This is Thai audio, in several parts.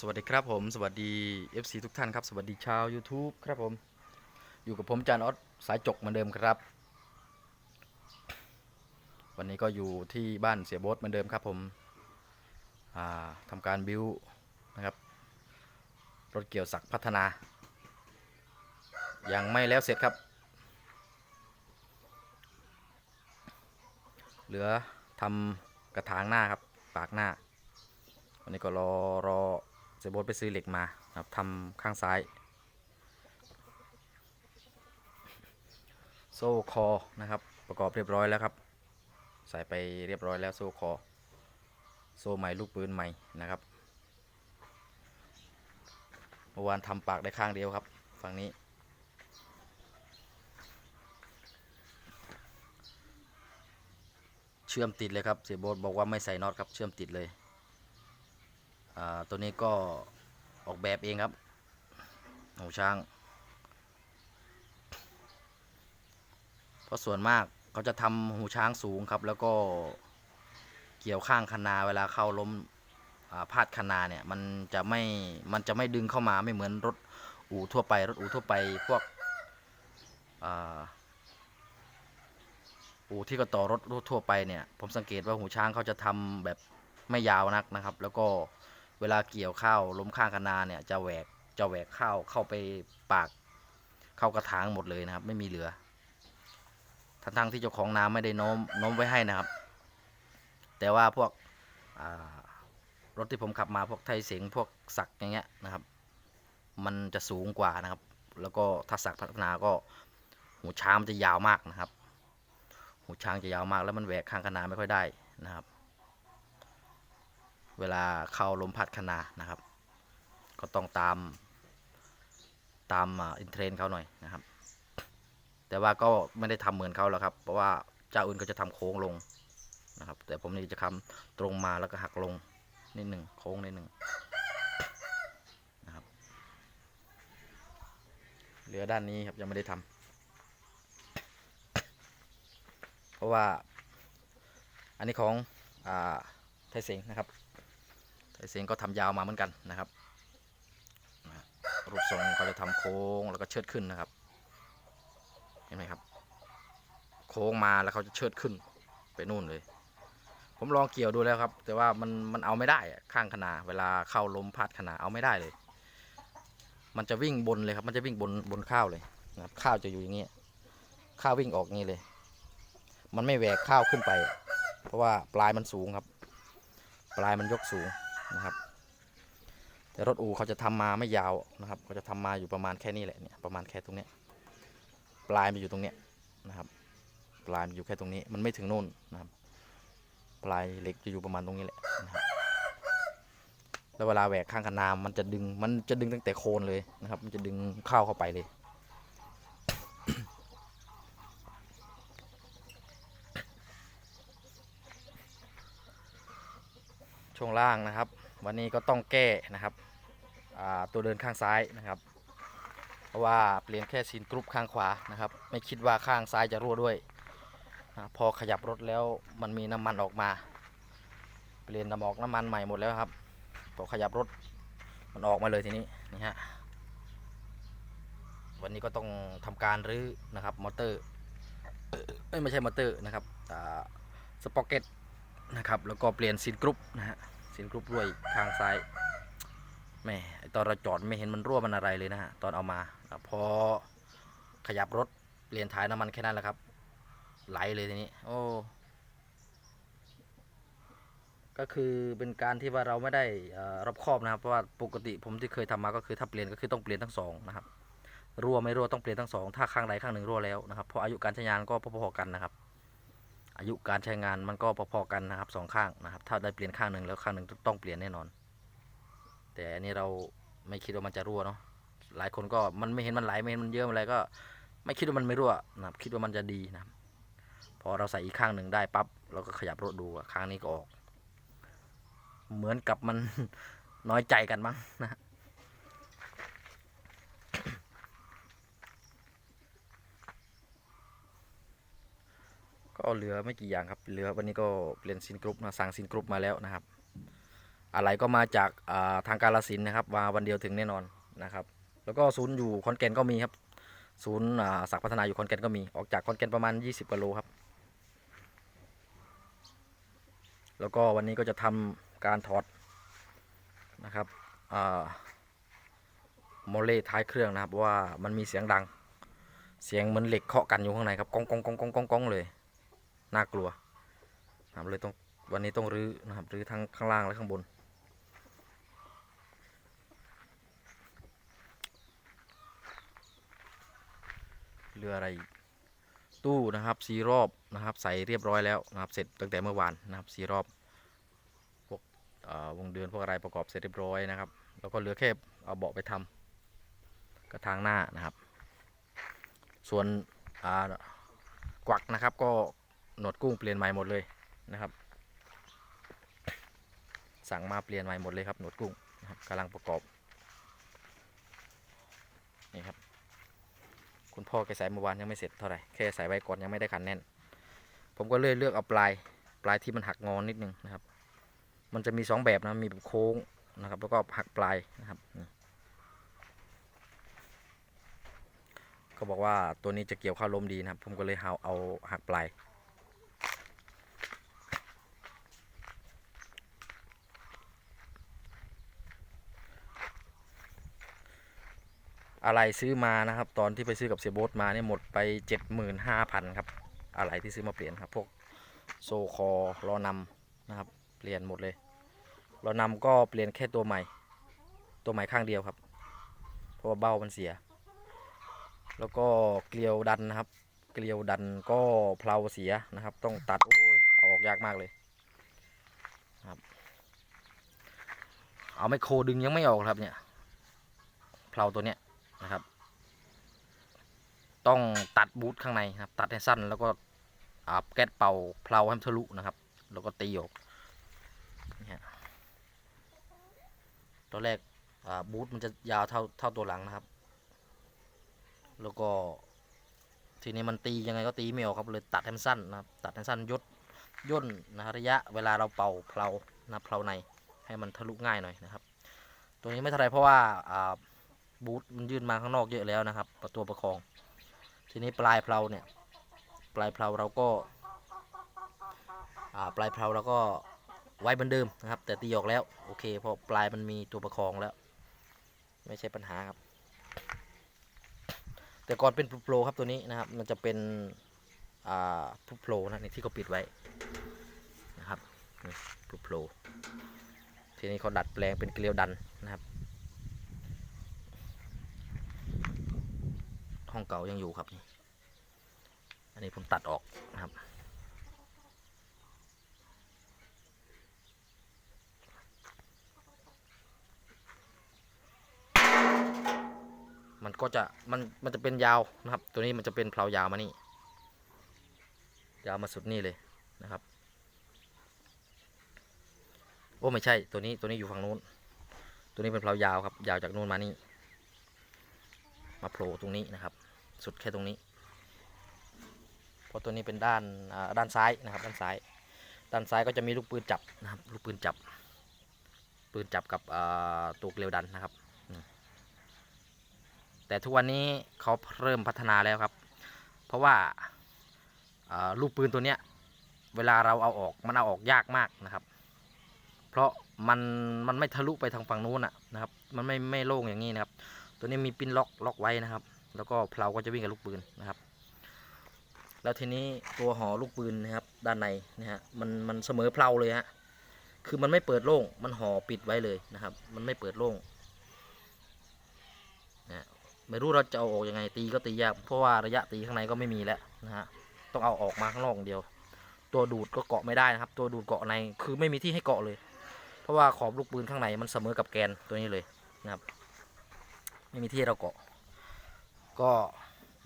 สวัสดีครับผมสวัสดี FC ทุกท่านครับ สวัสดีชาว YouTube ครับผม อยู่กับผมจานออสสายจกเหมือนเดิมครับ วันนี้ก็อยู่ที่บ้านเสียโบ๊ทเหมือนเดิมครับผมทำการบิวนะครับ รถเกี่ยวสักพัฒนา ยังไม่แล้วเสร็จครับ เหลือทำกระถางหน้าครับ ปากหน้าวันนี้ก็รอรอ เซโบทไปซื้อเหล็กมาครับทำข้างซ้าย โซ่คอนะครับ ประกอบเรียบร้อยแล้วครับ ใส่ไปเรียบร้อยแล้วโซ่คอ โซ่ใหม่ลูกปืนใหม่นะครับเมื่อวานทำปากได้ข้างเดียวครับ ฝั่งนี้เชื่อมติดเลยครับ เสียโบทบอกว่าไม่ใส่น็อตครับ เชื่อมติดเลย ตัวนี้ก็ออกแบบเองครับหูช้าง เพราะส่วนมากเขาจะทำหูช้างสูงครับ แล้วก็เกี่ยวข้างคนาเวลาเข้าล้มาพาดคนาเนี่ยมันจะไม่มันจะไม่ดึงเข้ามาไม่เหมือนรถอู่ทั่วไป รถอู่ทั่วไปพวกอู่ที่ก็ต่อรถทั่วไปเนี่ยผมสังเกตว่าหูช้างเขาจะทำแบบไม่ยาวนักนะครับ แล้วก็ เวลาเกี่ยวข้าวล้มข้างคะนาเนี่ยจะแหวกจะแหวกข้าวเข้าไปปากเข้ากระถางหมดเลยนะครับ ไม่มีเหลือ ทั้งทั้งที่เจ้าของนาไม่ได้โน้มโน้มไว้ให้นะครับ แต่ว่าพวกรถที่ผมขับมาพวกไทยเสียงพวกสักอย่างเงี้ยนะครับ มันจะสูงกว่านะครับ แล้วก็ถ้าสักพัฒนาก็หูช้างมันจะยาวมากนะครับ หูช้างจะยาวมากแล้วมันแหวกข้างคนาไม่ค่อยได้นะครับ เวลาเข้าลมพัดคณานะครับ ก็ต้องตามตามอินเทรนเขาหน่อยนะครับ แต่ว่าก็ไม่ได้ทำเหมือนเขาแล้วครับ เพราะว่าเจ้าอื่นก็จะทำโค้งลงนะครับ แต่ผมนี่จะทำตรงมาแล้วก็หักลงนิดหนึ่งโค้งนิดหนึ่งนะครับเหลือด้านนี้ครับยังไม่ได้ทำเพราะว่าอันนี้ของ อ่า ไทยเสงนะครับ ไทยเสียงก็ทำยาวมาเหมือนกันนะครับรูปทรงเขาจะทำโค้งแล้วก็เชิดขึ้นนะครับ เห็นไหมครับ โค้งมาแล้วเขาจะเชิดขึ้นไปนู่นเลย ผมลองเกี่ยวดูแล้วครับ แต่ว่ามันมันเอาไม่ได้ข้างขนาเวลาเข้าลมพัดขนาเอาไม่ได้เลย มันจะวิ่งบนเลยครับ มันจะวิ่งบนบนข้าวเลยนะครับ ข้าวจะอยู่อย่างเงี้ยข้าววิ่งออกงี้เลย มันไม่แหวกข้าวขึ้นไป เพราะว่าปลายมันสูงครับ ปลายมันยกสูง นะครับ แต่รถอูเขาจะทำมาไม่ยาวนะครับเขาจะทำมาอยู่ประมาณแค่นี้แหละเนี่ยประมาณแค่ตรงเนี้ยปลายมันอยู่ตรงเนี้ยนะครับ ปลายมันอยู่แค่ตรงนี้มันไม่ถึงโน่นนะครับ ปลายเหล็กจะอยู่ประมาณตรงนี้แหละนะครับแล้วเวลาแหวกข้างขนามมันจะดึงมันจะดึงตั้งแต่โคนเลยนะครับ มันจะดึงเข้าเข้าไปเลย ช่วงล่างนะครับ วันนี้ก็ต้องแก้นะครับตัวเดินข้างซ้ายนะครับเพราะว่าเปลี่ยนแค่ซีนกรุ๊ปข้างขวานะครับ ไม่คิดว่าข้างซ้ายจะรั่วด้วยพอขยับรถแล้วมันมีน้ำมันออกมา เปลี่ยนน้ำออกน้ำมันใหม่หมดแล้วครับพอขยับรถมันออกมาเลยทีนี้นี่ฮะวันนี้ก็ต้องทำการรื้อนะครับมอเตอร์ไม่ใช่มอเตอร์นะครับสปอกเก็ต นะครับแล้วก็เปลี่ยนซีนกรุ๊ปนะฮะสินกรุ๊ปรั่วอีกข้างซ้ายแม่ตอนเราจอดไม่เห็นมันรั่วมันอะไรเลยนะฮะตอนเอามาพอขยับรถเปลี่ยนถ่ายน้ำมันแค่นั้นแหละครับ ไหลเลยทีนี้ โอ้ก็คือเป็นการที่ว่าเราไม่ได้รอบครอบนะครับเพราะว่าปกติผมที่เคยทำมาก็คือถ้าเปลี่ยนก็คือต้องเปลี่ยนทั้งสองนะครับรั่วไม่รั่วต้องเปลี่ยนทั้งสองถ้าข้างใดข้างหนึ่งรั่วแล้วนะครับเพราะอายุการใช้งานก็พอๆกันนะครับ อายุการใช้งานมันก็พอๆกันนะครับสองข้างนะครับ ถ้าได้เปลี่ยนข้างหนึ่งแล้วข้างหนึ่งต้องเปลี่ยนแน่นอน แต่อันนี้เราไม่คิดว่ามันจะรั่วเนาะหลายคนก็มันไม่เห็นมันไหลไม่เห็นมันเยอะอะไรก็ ไม่คิดว่ามันไม่รั่วนะครับคิดว่ามันจะดีนะพอเราใส่อีกข้างหนึ่งได้ปั๊บเราก็ขยับรถดูข้างนี้ก็ออก เหมือนกับมันน้อยใจกันมั้งนะ ก็เหลือไม่กี่อย่างครับ เหลือวันนี้ก็เปลี่ยนซินกรุ๊ปนะสั่งซินกรุ๊ปมาแล้วนะครับ อะไรก็มาจากาทางการลสินธุ์นะครับมาวันเดียวถึงแน่นอนนะครับ แล้วก็ศูนย์อยู่ขอนแกนก็มีครับ ศูนย์อ่าศักพัฒนาอยู่ขอนแกนก็มี ออกจากขอนแกนประมาณ 20กิโลครับ แล้วก็วันนี้ก็จะทำการถอดนะครับโมเลท้ายเครื่องนะครับว่ามันมีเสียงดัง เสียงเหมือนเหล็กเคาะกันอยู่ข้างในครับก้องก้องก้องก้องก้องก้องเลย น่ากลัวนะครับเลยต้องวันนี้ต้องรื้อนะครับรื้อทั้งข้างล่างและข้างบน เรืออะไรตู้นะครับสีรอบนะครับใส่เรียบร้อยแล้วนะครับเสร็จตั้งแต่เมื่อวานนะครับสีรอบพวกวงเดือนพวกอะไรประกอบเสร็จเรียบร้อยนะครับ แล้วก็เหลือแค่เอาเบาะไปทำกระทางหน้านะครับ ส่วนกวักนะครับก็ หนวดกุ้งเปลี่ยนใหม่หมดเลยนะครับ สั่งมาเปลี่ยนใหม่หมดเลยครับหนวดกุ้งนะครับกำลังประกอบนี่ครับ คุณพ่อแกใส่เมื่อวานยังไม่เสร็จเท่าไหร่แค่ใส่ไว้ก่อนยังไม่ได้ขันแน่น ผมก็เลยเลือกเอาปลายปลายที่มันหักงอนนิดนึงนะครับ มันจะมีสองแบบนะมีแบบโค้งนะครับ แล้วก็หักปลายนะครับนี่ก็บอกว่าตัวนี้จะเกี่ยวข้าวลมดีนะครับ ผมก็เลยเอาเอาหักปลาย อะไรซื้อมานะครับ ตอนที่ไปซื้อกับเสียโบ๊ทมาเนี่ยหมดไปเจ็ดหมื่นห้าพันครับอะไรที่ซื้อมาเปลี่ยนครับ พวกโซคอรอนำนะครับ เปลี่ยนหมดเลยรอนำก็เปลี่ยนแค่ตัวใหม่ ตัวใหม่ข้างเดียวครับ เพราะว่าเบ้ามันเสีย แล้วก็เกลียวดันนะครับ เกลียวดันก็เพลาเสียนะครับ ต้องตัดโอ้ยเอาออกยากมากเลยครับเอาไมโครดึงยังไม่ออกครับเนี่ยเพลาตัวเนี้ย นะครับ ต้องตัดบูทข้างในนะครับ ตัดให้สั้นแล้วก็อาแก๊สเป่าเพลาให้มันทะลุนะครับ แล้วก็ตีออกนี่ตอนแรกบูทมันจะยาวเท่าเท่าตัวหลังนะครับ แล้วก็ทีนี้มันตียังไงก็ตีไม่ออกครับเลยตัดให้มันสั้นนะครับ ตัดให้สั้นยดย่นนะระยะเวลาเราเป่าเพลานะเพลาในให้มันทะลุง่ายหน่อยนะครับ ตัวนี้ไม่เท่าไรเพราะว่าอ่า บูทมันยื่นมาข้างนอกเยอะแล้วนะครับประตัวประคอง ทีนี้ปลายเพลาเนี่ยปลายเพลาเราก็ปลายเพลาเราก็ไว้เหมือนเดิมนะครับ แต่ตีออกแล้วโอเคเพราะปลายมันมีตัวประคองแล้ว ไม่ใช่ปัญหาครับ แต่ก่อนเป็นโปรครับตัวนี้นะครับ มันจะเป็นอ่าโปรนะนี่ที่เขาปิดไว้นะครับนี่โปรทีนี้เขาดัดแปลงเป็นเกลียวดันนะครับ ห้องเก่ายังอยู่ครับนี่อันนี้ผมตัดออกนะครับ มันก็จะมันมันจะเป็นยาวนะครับ ตัวนี้มันจะเป็นเพลายาวมานี่ยาวมาสุดนี่เลยนะครับ โอ้ไม่ใช่ตัวนี้ตัวนี้อยู่ฝั่งนู้น ตัวนี้เป็นเพลายาวครับ ยาวจากนู้นมานี่ มาโผล่ตรงนี้นะครับ สุดแค่ตรงนี้เพราะตัวนี้เป็นด้านด้านซ้ายนะครับ ด้านซ้าย ด้านซ้ายก็จะมีลูกปืนจับนะครับ ลูกปืนจับ ปืนจับกับตัวเกลียวดันนะครับ แต่ทุกวันนี้เขาเริ่มพัฒนาแล้วครับ เพราะว่าอ่าลูกปืนตัวเนี้ยเวลาเราเอาออกมันเอาออกยากมากนะครับ เพราะมันมันไม่ทะลุไปทางฝั่งนู้นอะนะครับ มันไม่ไม่โล่งอย่างนี้นะครับ ตัวนี้มีปิ้นล็อกล็อกไว้นะครับ แล้วก็เพลาก็จะวิ่งกับลูกปืนนะครับ แล้วทีนี้ตัวห่อลูกปืนนะครับ ด้านในนะฮะมันมันเสมอเพลาเลยฮะคือมันไม่เปิดโล่งมันห่อปิดไว้เลยนะครับ มันไม่เปิดโล่งนะไม่รู้เราจะเอาออกยังไงตีก็ตียากเพราะว่าระยะตีข้างในก็ไม่มีแล้วนะฮะต้องเอาออกมาข้างนอกอย่างเดียว ตัวดูดก็เกาะไม่ได้นะครับ ตัวดูดเกาะในคือไม่มีที่ให้เกาะเลย เพราะว่าขอบลูกปืนข้างในมันเสมอกับแกนตัวนี้เลยนะครับ ไม่มีที่เราเกาะ ก็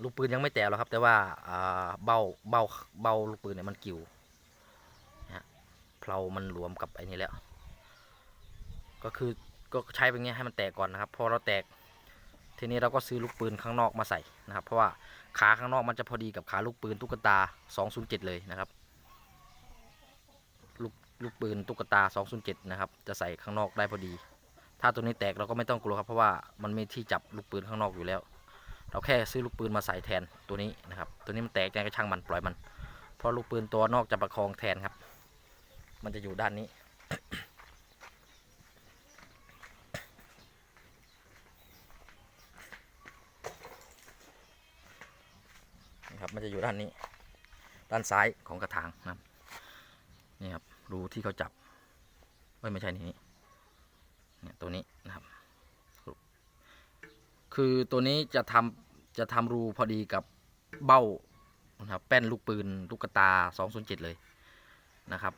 ลูกปืนยังไม่แตกหรอกครับ แต่ว่าเบ้าเบ้าเบ้าลูกปืนเนี่ยมันกิ่วนะฮะเพลามันรวมกับไอ้นี่แล้ว ก็คือก็ใช้เป็นไงให้มันแตกก่อนนะครับ พอเราแตกทีนี้เราก็ซื้อลูกปืนข้างนอกมาใส่นะครับ เพราะว่าขาข้างนอกมันจะพอดีกับขาลูกปืนตุ๊กตา 207 เลยนะครับ ลูกลูกปืนตุ๊กตา 207 นะครับ จะใส่ข้างนอกได้พอดี ถ้าตัวนี้แตกเราก็ไม่ต้องกลัวครับ เพราะว่ามันมีที่จับลูกปืนข้างนอกอยู่แล้ว เราแค่ซื้อลูกปืนมาใส่แทนตัวนี้นะครับ ตัวนี้มันแตกยังก็ช่างมันปล่อยมัน เพราะลูกปืนตัวนอกจะประคองแทนครับ มันจะอยู่ด้านนี้นะครับมันจะอยู่ด้านนี้ ด้านซ้ายของกระถางนะครับนี่ครับรูที่เขาจับเอ้ยไม่ใช่นี่เนี่ย ตัวนี้นะครับ คือตัวนี้จะทำจะทำรูพอดีกับเบ้านะครับแป้นลูกปืนลูกกระตา 207 เลยนะครับ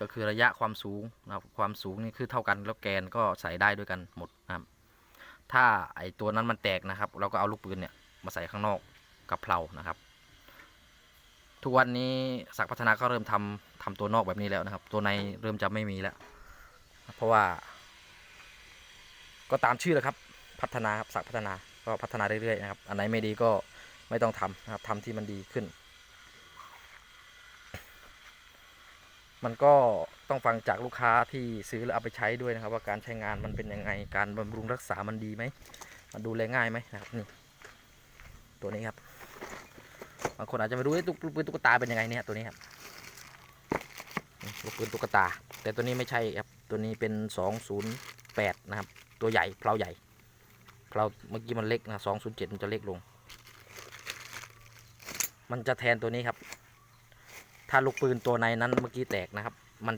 ก็คือระยะความสูงนะครับความสูงนี่คือเท่ากันแล้วแกนก็ใส่ได้ด้วยกันหมดนะครับ ถ้าไอตัวนั้นมันแตกนะครับ เราก็เอาลูกปืนเนี่ยมาใส่ข้างนอกกับเพลานะครับ ทุกวันนี้สักพัฒนาก็เริ่มทำทำตัวนอกแบบนี้แล้วนะครับ ตัวในเริ่มจะไม่มีแล้ว เพราะว่า ก็ตามชื่อแหละครับ พัฒนาครับสักพัฒนาก็พัฒนาเรื่อยๆนะครับอันไหนไม่ดีก็ไม่ต้องทำนะครับทำที่มันดีขึ้น มันก็ต้องฟังจากลูกค้าที่ซื้อแล้วเอาไปใช้ด้วยนะครับ ว่าการใช้งานมันเป็นยังไงการบำรุงรักษามันดีไหมมันดูแลง่ายไหมนะครับนี่ตัวนี้ครับบางคนอาจจะไม่รู้ว่าตุ๊กปืนตุ๊กตาเป็นยังไงเนี่ยตัวนี้ครับลูกปืนตุ๊กตา แต่ตัวนี้ไม่ใช่ครับตัวนี้เป็น 208 นะครับ ตัวใหญ่เพลาใหญ่เพลาเมื่อกี้มันเล็กนะ207มันจะเล็กลง มันจะแทนตัวนี้ครับ ถ้าลูกปืนตัวในนั้นเมื่อกี้แตกนะครับ มัน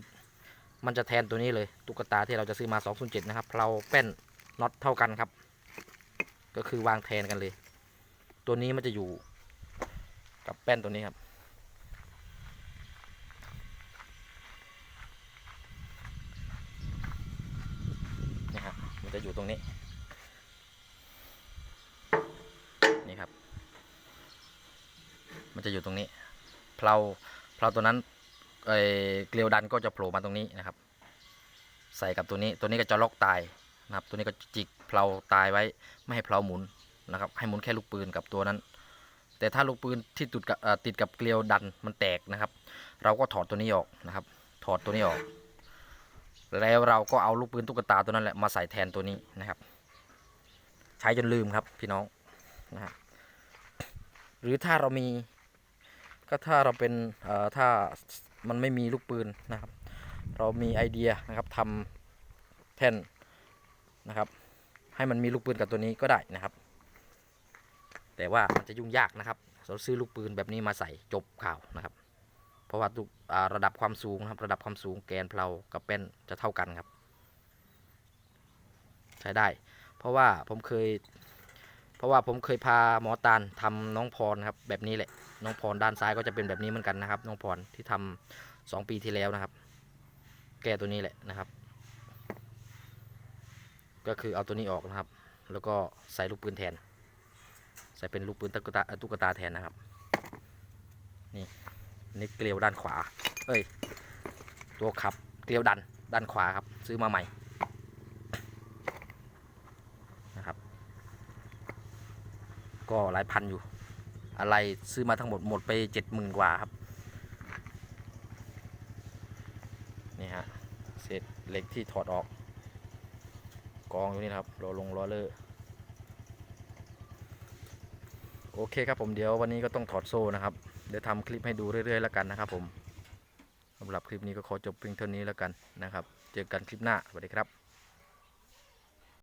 มันจะแทนตัวนี้เลยตุ๊กตาที่เราจะซื้อมา207นะครับเพลาแป้นน็อตเท่ากันครับ ก็คือวางแทนกันเลย ตัวนี้มันจะอยู่กับแป้นตัวนี้ครับ นี่ครับ มันจะอยู่ตรงนี้ นี่ครับ มันจะอยู่ตรงนี้เพลาเพลาตัวนั้นเอเกลียวดันก็จะโผล่มาตรงนี้นะครับ ใส่กับตัวนี้ตัวนี้ก็จะล็อกตายนะครับ ตัวนี้ก็จิกเพลาตายไว้ไม่ให้เพลาหมุนนะครับ ให้หมุนแค่ลูกปืนกับตัวนั้น แต่ถ้าลูกปืนที่ติดกับติดกับเกลียวดันมันแตกนะครับ เราก็ถอดตัวนี้ออกนะครับ ถอดตัวนี้ออก แล้วเราก็เอาลูกปืนตุ๊กตาตัวนั้นแหละมาใส่แทนตัวนี้นะครับ ใช้จนลืมครับพี่น้องนะฮะหรือถ้าเรามีก็ถ้าเราเป็นเอ่อถ้ามันไม่มีลูกปืนนะครับ เรามีไอเดียนะครับทำแท่นนะครับ ให้มันมีลูกปืนกับตัวนี้ก็ได้นะครับ แต่ว่ามันจะยุ่งยากนะครับเราซื้อลูกปืนแบบนี้มาใส่จบข่าวนะครับ เพราะว่าตุอ่าระดับความสูงนะครับระดับความสูงแกนเพลากับแป้นจะเท่ากันครับ ใช้ได้ เพราะว่าผมเคย เพราะว่าผมเคยพาหมอตาลทำน้องพรครับแบบนี้แหละ น้องพรด้านซ้ายก็จะเป็นแบบนี้เหมือนกันนะครับ น้องพรที่ทำสองปีที่แล้วนะครับ แก้ตัวนี้แหละนะครับ ก็คือเอาตัวนี้ออกนะครับ แล้วก็ใส่ลูกปืนแทน ใส่เป็นลูกปืนตุ๊กตาตุ๊กตาแทนนะครับ นี่ นี่เกลียวด้านขวา เอ้ย ตัวขับเกลียวดันด้านขวาครับ ซื้อมาใหม่นะครับ ก็หลายพันอยู่ อะไรซื้อมาทั้งหมดหมดไปเจ็ดหมื่นกว่าครับนี่ฮะเศษเหล็กที่ถอดออก กองอยู่นี่ครับรอลงรอเลอร์โอเคครับผมเดี๋ยววันนี้ก็ต้องถอดโซ่นะครับ เดี๋ยวทำคลิปให้ดูเรื่อยๆแล้วกันนะครับผมสำหรับคลิปนี้ก็ขอจบเพียงเท่านี้แล้วกันนะครับ เจอกันคลิปหน้าสวัสดีครับ